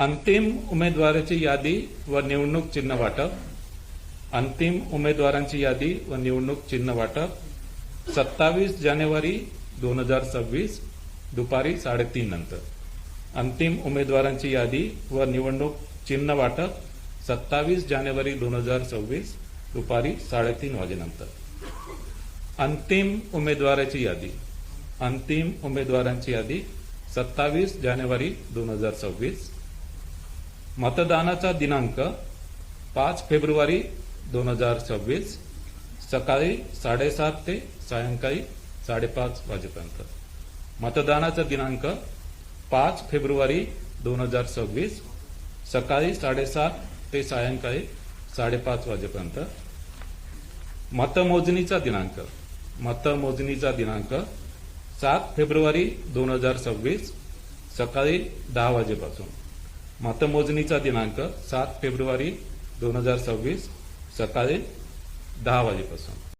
अंतिम उमेदवाराची यादी व निवडणूक चिन्ह वाटप. अंतिम उमेदवारांची यादी व निवडणूक चिन्ह वाटप. सत्तावीस जानेवारी दोन हजार सव्वीस दुपारी साडेतीन नंतर. अंतिम उमेदवारांची यादी व निवडणूक चिन्ह वाटप सत्तावीस जानेवारी दोन हजार सव्वीस दुपारी साडेतीन वाजेनंतर अंतिम उमेदवाराची यादी. अंतिम उमेदवारांची यादी सत्तावीस जानेवारी दोन हजार सव्वीस मतदानाचा दिनांक पाच फेब्रुवारी दोन हजार सव्वीस सकाळी साडेसात ते सायंकाळी साडेपाच वाजेपर्यंत. मतदानाचा दिनांक पाच फेब्रुवारी दोन हजार सव्वीस सकाळी साडेसात ते सायंकाळी साडेपाच वाजेपर्यंत. मतमोजणीचा दिनांक. मतमोजणीचा दिनांक सात फेब्रुवारी दोन हजार सव्वीस सकाळी दहा वाजेपासून. मतमोजणीचा दिनांक सात फेब्रुवारी दोन हजार सव्वीस सकाळी दहा वाजेपासून.